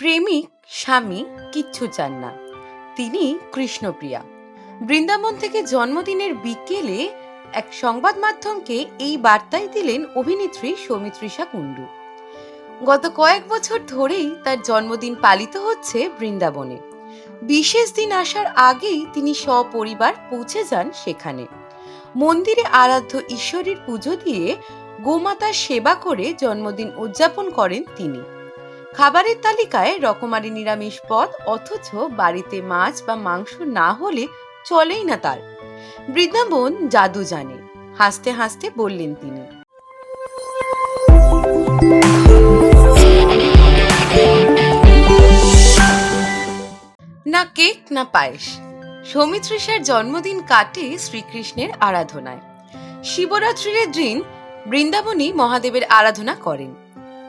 প্রেমিক, স্বামী কিচ্ছু চান না। তিনি কৃষ্ণপ্রিয়া। বৃন্দাবন থেকে জন্মদিনের বিকেলে এক সংবাদ মাধ্যমকে এই বার্তাই দিলেন অভিনেত্রী সৌমিত্রিষা কুণ্ডু। গত কয়েক বছর ধরেই তার জন্মদিন পালিত হচ্ছে বৃন্দাবনে। বিশেষ দিন আসার আগেই তিনি সপরিবার পৌঁছে যান সেখানে। মন্দিরে আরাধ্য ঈশ্বরের পুজো দিয়ে গোমাতার সেবা করে জন্মদিন উদযাপন করেন তিনি। খাবারের তালিকায় রকমারি নিরামিষ পদ, অথচ বাড়িতে মাছ বা মাংস না হলে চলেই না তার। বৃন্দাবন জাদু জানে, হাসতে হাসতে বললেন তিনি। না কেক, না পায়েস। সৌমিত্রিষার জন্মদিন কাটে শ্রীকৃষ্ণের আরাধনায়। শিবরাত্রির দিন বৃন্দাবনী মহাদেবের আরাধনা করেন।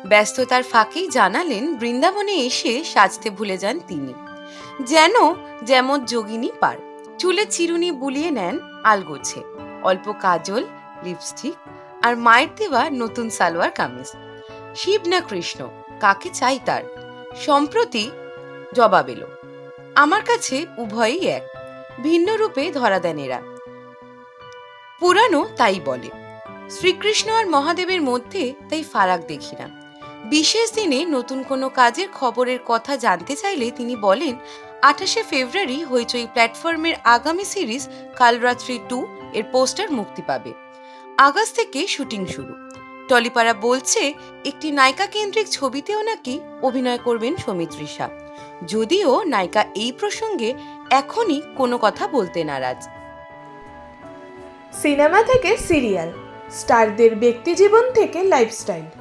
ব্যস্ততার ফাঁকেই জানালেন বৃন্দাবনে এসে সাজতে ভুলে যান তিনি। যেন, যেমন যোগিনী পার। চুলে চিরুনি বুলিয়ে নেন আলগোছে। অল্প কাজল, লিপস্টিক আর মায়ের দেওয়া নতুন সালোয়ার কামিজ। শিব না কৃষ্ণ, কাকে চাই তার? সম্প্রতি জবাব এলো, আমার কাছে উভয়ই এক। ভিন্ন রূপে ধরা দেন এরা। পুরানো তাই বলে। শ্রীকৃষ্ণ আর মহাদেবের মধ্যে তাই ফারাক দেখি না। বিশেষ দিনে নতুন কোনো কাজের খবরের কথা জানতে চাইলে তিনি বলেন, আঠাশে ফেব্রুয়ারি হইচই প্ল্যাটফর্মের আগামী সিরিজ কালরাত্রি টু এর পোস্টার মুক্তি পাবে। আগস্ট থেকে শুটিং শুরু। টলিপাড়া বলছে, একটি নায়িকা কেন্দ্রিক ছবিতেও নাকি অভিনয় করবেন সৌমিত্রিষা যদিও নায়িকা এই প্রসঙ্গে এখনই কোনো কথা বলতে নারাজ। সিনেমা থেকে সিরিয়াল, স্টারদের ব্যক্তিজীবন থেকে লাইফস্টাইল।